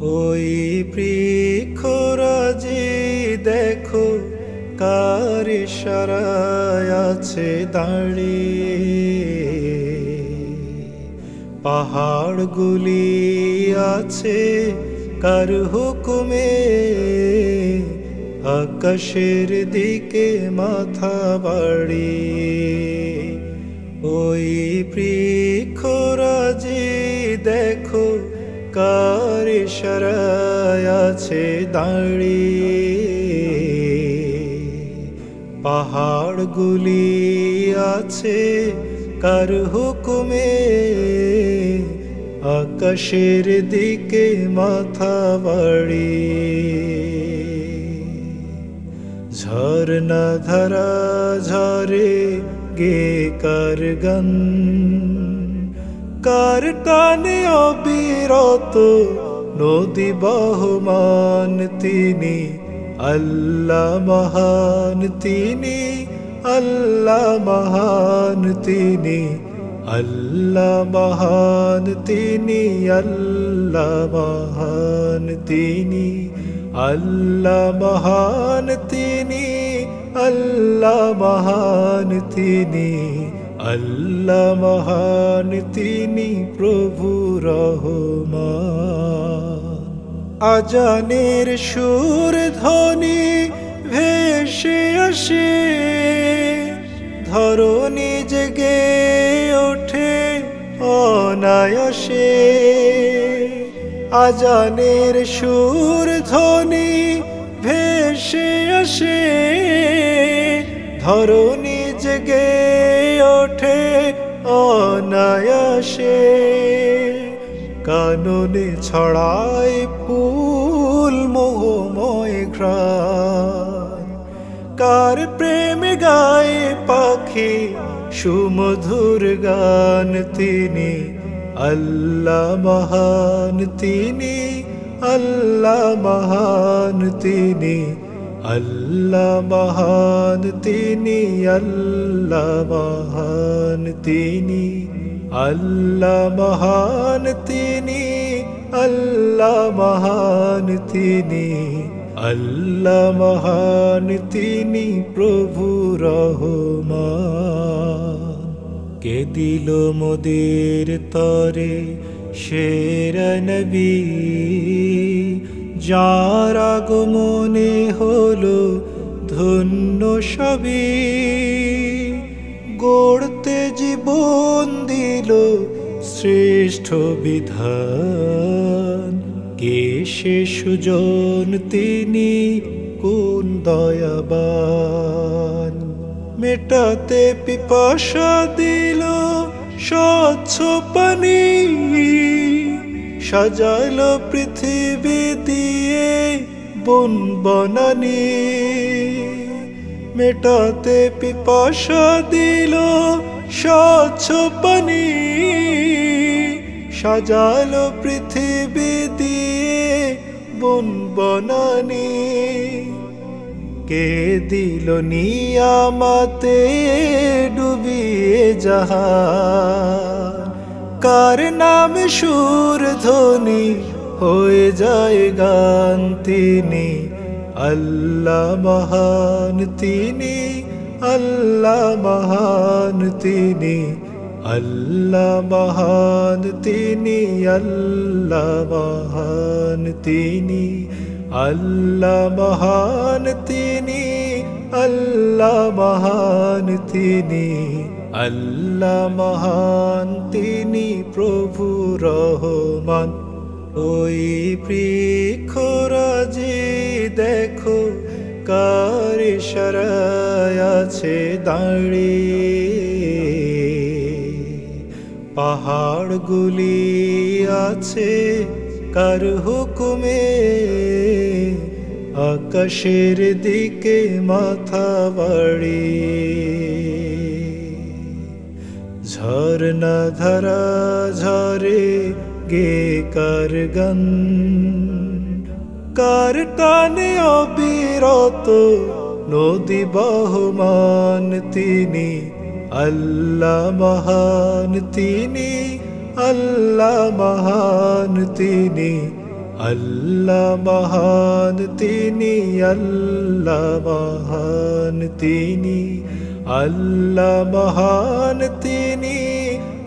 ওই বৃক্ষরাজি দেখো কার ইশারায় আছে দাঁড়িয়ে। পাহাড়গুলি আছে কার হুকুমে, আকাশের দিকে মাথা বাড়িয়ে। ওই বৃক্ষরাজি দেখো কার ইশারায় আছে দাঁড়িয়ে পাহাড়গুলি আছে কার হুকুমে? আকাশের দিকে মাথা বাড়িয়ে ঝর্ণা ধারা ঝরে গে কার গান? কার টানে অবিরত নদী বহমান তিনি, আল্লাহ মহান তিনি, আল্লাহ মহান তিনি, আল্লাহ মহান তিনি, আল্লাহ মহান তিনি, আল্লাহ মহান তিনি, আল্লাহ মহান তিনি। আল্লাহ মহান, তিনি প্রভু রহমান। আজানের সুর ধ্বনি ভেসে আসে, ধরণী জেগে ওঠে অনায়াসে। আজানের সুর ধ্বনি ভেসে আসে, ধরণী জেগে ওঠে অনায়াসে। কাননে ছড়ায় ফুল মোহময় ঘ্রাণ। কার প্রেম গায়ে পাখি সুমধুর গান তিনি আল্লাহ মহান, তিনি আল্লাহ মহান, তিনি আল্লাহ মহান তিনি, আল্লাহ মহান তিনি, আল্লাহ মহান তিনি, আল্লাহ মহান তিনি, আল্লাহ মহান তিনি প্রভু রহমান। কে দিল মোদের তরে শের যার আগমনে হলো ধন্য সবই গড়তে জীবন দিল শ্রেষ্ঠ বিধান। কে সে সুজন, তিনি কোন দয়াবান? মেটাতে পিপাসা দিল, স্বচ্ছ পানি সাজালো পৃথিবী দিয়ে বন বনানি। মেটাতে পিপাসা দিল স্বচ্ছ পানি। সাজালো পৃথিবী দিয়ে বন বনানি। কে দিল নিয়ামাতে ডুবিয়ে জাহান কার নাম সুর ধ্বনি? হয়ে যায় গান তিনি। আল্লাহ মহান তিনি, আল্লাহ মহান তিনি। আল্লাহ মহান তিনি, আল্লাহ মহান তিনি। আল্লাহ মহান তিনি, আল্লাহ মহান তিনি। আল্লাহ মহান, তিনি প্রভু রহমান। ওই বৃক্ষরাজি দেখো, কার ইশারায় আছে দাঁড়িয়ে। পাহাড়গুলি আছে, কার হুকুমে? আকাশের দিকে মাথা বাড়িয়ে। ঝর্ণা ধারা ঝরে গে কার গান। কার টানে অবিরত নদী বহমান তিনি আল্লাহ মহান, তিনি আল্লাহ মহান, তিনি আল্লাহ মহান, তিনি আল্লাহ মহান, তিনি আল্লাহ মহান